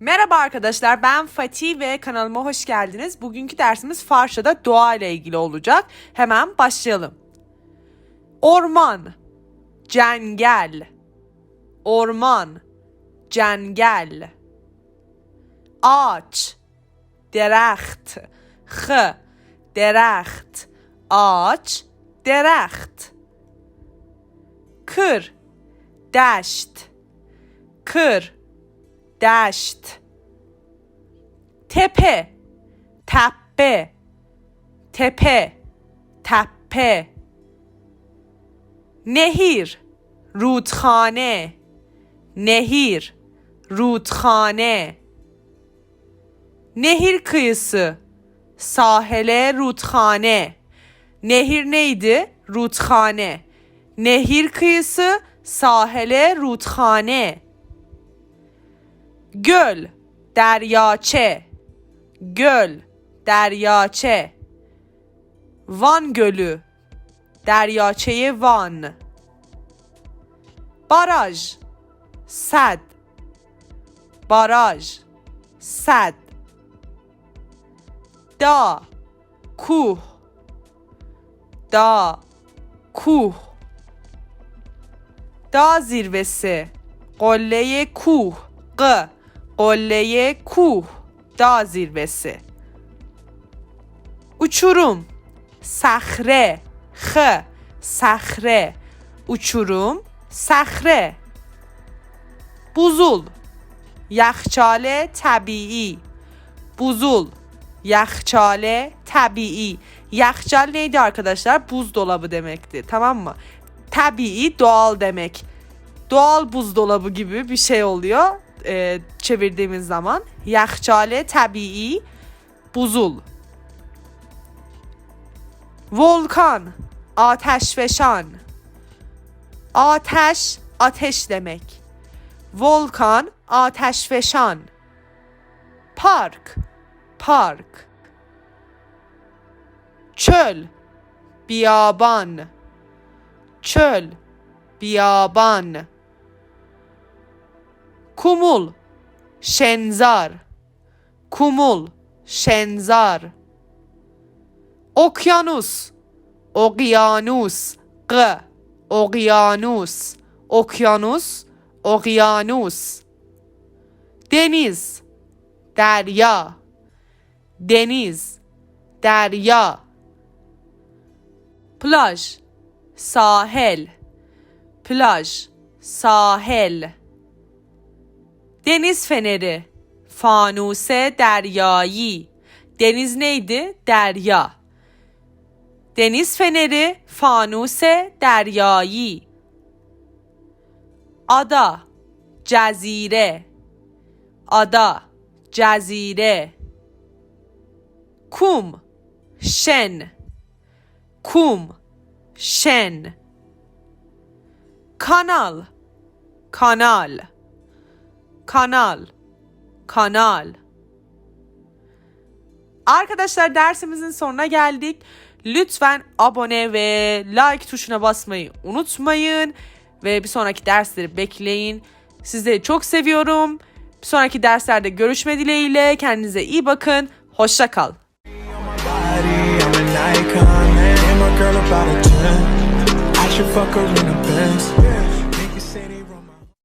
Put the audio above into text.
Merhaba arkadaşlar ben Fatih ve kanalıma hoş geldiniz. Bugünkü dersimiz Farsça'da doğa ile ilgili olacak. Hemen başlayalım. Orman, cengel, orman, cengel. Ağaç, derecht, h, derecht, ağaç, derecht. Kır, deşt, kır, deşt. Tepe, tepe, tepe, tepe. Nehir, rودخانه nehir, rudhane. Nehir kıyısı, sahile rudhane. Nehir neydi? Rudhane. Nehir kıyısı, sahile rudhane. گل دریاچه. گل دریاچه. وان گلو دریاچه وان. باراژ صد. باراژ صد. دا کوه. دا کوه. دا زیروسه قله کوه ق. قله کوه dağ zirvesi uçurum صخره خ صخره uçurum صخره buzul یخچال طبیعی buzul یخچال طبیعی Yahçal neydi arkadaşlar? Buzdolabı demekti. Tamam mı? Tabii doğal demek. Doğal buzdolabı gibi bir şey oluyor e, çevirdiğimiz zaman. Yahçale tabii buzul. Volkan, ateşfeşan. Ateş, ateş demek. Volkan, ateşfeşan. Park, park. Çöl, biyaban. Çöl, biyaban. Kumul, şenzar. Kumul, şenzar. Okyanus, okyanus. G, okyanus. Okyanus, okyanus. Deniz, derya. Deniz, derya. Plaj, sahil. Plaj, sahil. Deniz feneri, fanuse deryayı. Deniz neydi? Derya. Deniz feneri, fanuse deryayı. Ada, cezire. Ada, cezire. Kum, şen. Kum, şen. Kanal, kanal. Kanal, kanal. Arkadaşlar dersimizin sonuna geldik. Lütfen abone ve like tuşuna basmayı unutmayın. Ve bir sonraki dersleri bekleyin. Sizleri çok seviyorum. Bir sonraki derslerde görüşme dileğiyle. Kendinize iyi bakın. Hoşça kal. body, I'm an icon, man. And my girl about a 10. I should fuck her in a Benz.